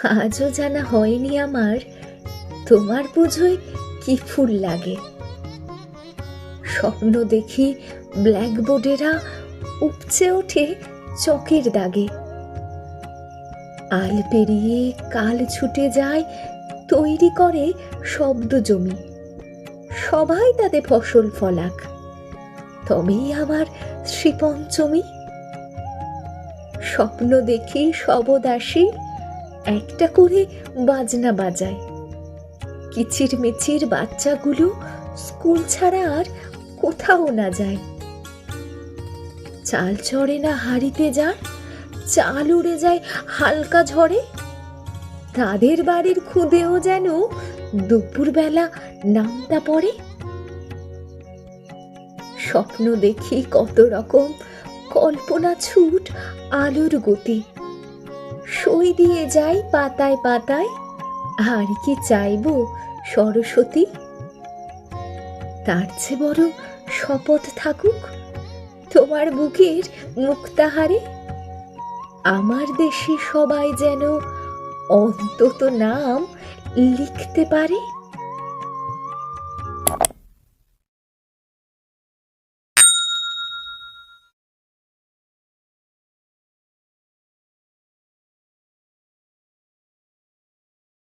আজও জানা হয়নি আমার তোমার পুজোয় কি ফুল লাগে। স্বপ্ন দেখি ব্ল্যাকবোর্ডেরা উপচে ওঠে চকের দাগে। আল পেরিয়ে কাল ছুটে যায় তৈরি করে শব্দ জমি। সবাই তাতে ফসল ফলাক। তবেই আমার শ্রীপঞ্চমী। স্বপ্ন দেখি শবদাসী একটা করে বাজনা বাজায়। কিচির মিচির বাচ্চাগুলো স্কুল ছাড়া আর কোথাও না যায়। চাল চড়ে না হাড়িতে যান চাল উড়ে যায় হালকা ঝড়ে। তাদের বাড়ির খুদেও যেন দুপুরবেলা নামটা পড়ে। স্বপ্ন দেখি কত রকম কল্পনা ছুট আলোর গতি। সই দিয়ে যাই পাতায় পাতায়। আর কি চাইব সরস্বতী? তার চেয়ে বড় শপথ থাকুক তোমার বুকের মুক্তাহারে। আমার দেশে সবাই যেন অন্তত নাম লিখতে পারে।